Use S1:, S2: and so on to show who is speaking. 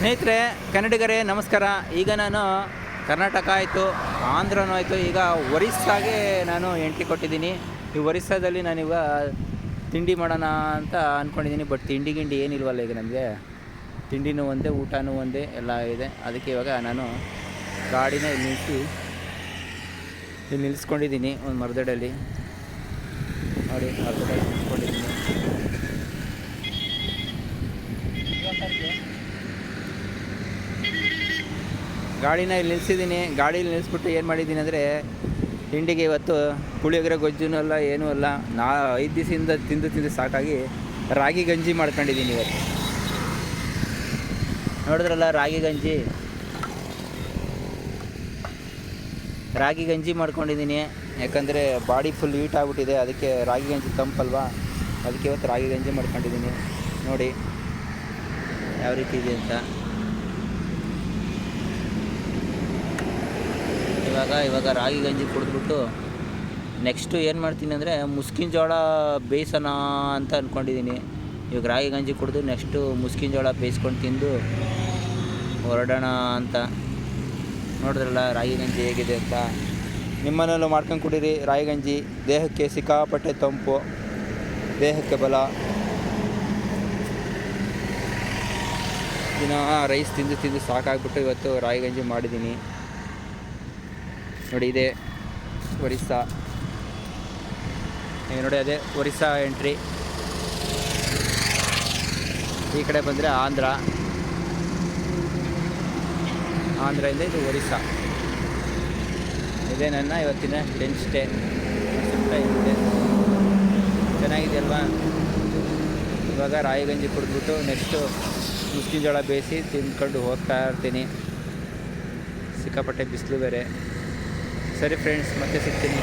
S1: ಸ್ನೇಹಿತರೆ, ಕನ್ನಡಿಗರೇ, ನಮಸ್ಕಾರ. ಈಗ ನಾನು ಕರ್ನಾಟಕ ಆಯಿತು, ಆಂಧ್ರನೂ ಆಯಿತು. ಈಗ ಒರಿಸ್ಸಾಗೆ ನಾನು ಎಂಟ್ರಿ ಕೊಟ್ಟಿದ್ದೀನಿ. ಈ ಒರಿಸ್ಸಾದಲ್ಲಿ ನಾನೀಗ ತಿಂಡಿ ಮಾಡೋಣ ಅಂತ ಅಂದ್ಕೊಂಡಿದ್ದೀನಿ ಬಟ್ ತಿಂಡಿ ಗಿಂಡಿ ಏನಿಲ್ವಲ್ಲ ಈಗ ನಮಗೆ. ತಿಂಡಿನೂ ಒಂದೇ, ಊಟನೂ ಒಂದೇ, ಎಲ್ಲ ಇದೆ. ಅದಕ್ಕೆ ಇವಾಗ ನಾನು ಗಾಡಿನ ನಿಲ್ಲಿಸಿ, ಇಲ್ಲಿ ನಿಲ್ಲಿಸ್ಕೊಂಡಿದ್ದೀನಿ, ಒಂದು ಮರದಡಲ್ಲಿ. ನೋಡಿ ಮರದಡಲ್ಲಿ ನಿಲ್ಲಿಸ್ಕೊಂಡಿದ್ದೀನಿ. ಗಾಡಿನ ಇಲ್ಲಿ ನಿಲ್ಲಿಸಿದ್ದೀನಿ ಗಾಡೀಲಿ ನಿಲ್ಲಿಸ್ಬಿಟ್ಟು ಏನು ಮಾಡಿದ್ದೀನಿ ಅಂದರೆ ತಿಂಡಿಗೆ ಇವತ್ತು ಪುಳಿಯೋಗರೆ ಗೊಜ್ಜುನೂ ಅಲ್ಲ, ಏನೂ ಅಲ್ಲ, ನಾ ಐದು ದಿವಸದಿಂದ ತಿಂದು ತಿಂದು ಸಾಕಾಗಿ ರಾಗಿ ಗಂಜಿ ಮಾಡ್ಕೊಂಡಿದ್ದೀನಿ ಇವತ್ತು. ನೋಡಿದ್ರಲ್ಲ ರಾಗಿ ಗಂಜಿ? ರಾಗಿ ಗಂಜಿ ಮಾಡ್ಕೊಂಡಿದ್ದೀನಿ. ಯಾಕಂದರೆ ಬಾಡಿ ಫುಲ್ ಹೀಟ್ ಆಗಿಬಿಟ್ಟಿದೆ, ಅದಕ್ಕೆ ರಾಗಿ ಗಂಜಿ ತಂಪಲ್ವಾ? ಅದಕ್ಕೆ ಇವತ್ತು ರಾಗಿ ಗಂಜಿ ಮಾಡ್ಕೊಂಡಿದ್ದೀನಿ. ನೋಡಿ, ಯಾವ ರೀತಿ ಇದೆ ಅಂತ. ಇವಾಗ ಇವಾಗ ರಾಗಿ ಗಂಜಿ ಕುಡಿದ್ಬಿಟ್ಟು ನೆಕ್ಸ್ಟು ಏನು ಮಾಡ್ತೀನಿ ಅಂದರೆ ಮುಸ್ಕಿನ ಜೋಳ ಬೇಯಿಸೋಣ ಅಂತ ಅಂದ್ಕೊಂಡಿದ್ದೀನಿ ಇವಾಗ ರಾಗಿ ಗಂಜಿ ಕುಡಿದು ನೆಕ್ಸ್ಟು ಮುಸ್ಕಿನ ಜೋಳ ಬೇಯಿಸ್ಕೊಂಡು ತಿಂದು ಹೊರಡೋಣ ಅಂತ. ನೋಡಿದ್ರಲ್ಲ ರಾಗಿ ಗಂಜಿ ಹೇಗಿದೆ ಅಂತ. ನಿಮ್ಮನೆಯಲ್ಲೂ ಮಾಡ್ಕೊಂಡು ಕುಡೀರಿ ರಾಗಿ ಗಂಜಿ. ದೇಹಕ್ಕೆ ಸಿಕ್ಕಾಪಟ್ಟೆ ತಂಪು, ದೇಹಕ್ಕೆ ಬಲ. ದಿನ ರೈಸ್ ತಿಂದು ತಿಂದು ಸಾಕಾಗ್ಬಿಟ್ಟು ಇವತ್ತು ರಾಗಿ ಗಂಜಿ ಮಾಡಿದ್ದೀನಿ ನೋಡಿ, ಇದೆ ಒರಿಸ್ಸಾ. ನೋಡಿ, ಅದೇ ಒರಿಸ್ಸಾ ಎಂಟ್ರಿ ಈ ಕಡೆ ಬಂದರೆ ಆಂಧ್ರ. ಆಂಧ್ರದಿಂದ ಇದು ಒರಿಸ್ಸಾ. ಇದೇ ನನ್ನ ಇವತ್ತಿನ ಟೆನ್ ಸ್ಟೇ ಇದೆ. ಚೆನ್ನಾಗಿದೆ ಅಲ್ವಾ ಇವಾಗ ರಾಯಿಗಂಜಿ ಕುಡಿದ್ಬಿಟ್ಟು ನೆಕ್ಸ್ಟು ಮುಸ್ಕಿನ ಜೋಳ ಬೇಯಿಸಿ ತಿಂದ್ಕೊಂಡು ಹೋಗ್ತಾ ಇರ್ತೀನಿ. ಸಿಕ್ಕಾಪಟ್ಟೆ ಬಿಸಿಲು ಬೇರೆ. ಸರಿ ಫ್ರೆಂಡ್ಸ್ ಮತ್ತೆ ಸಿಗ್ತೀನಿ.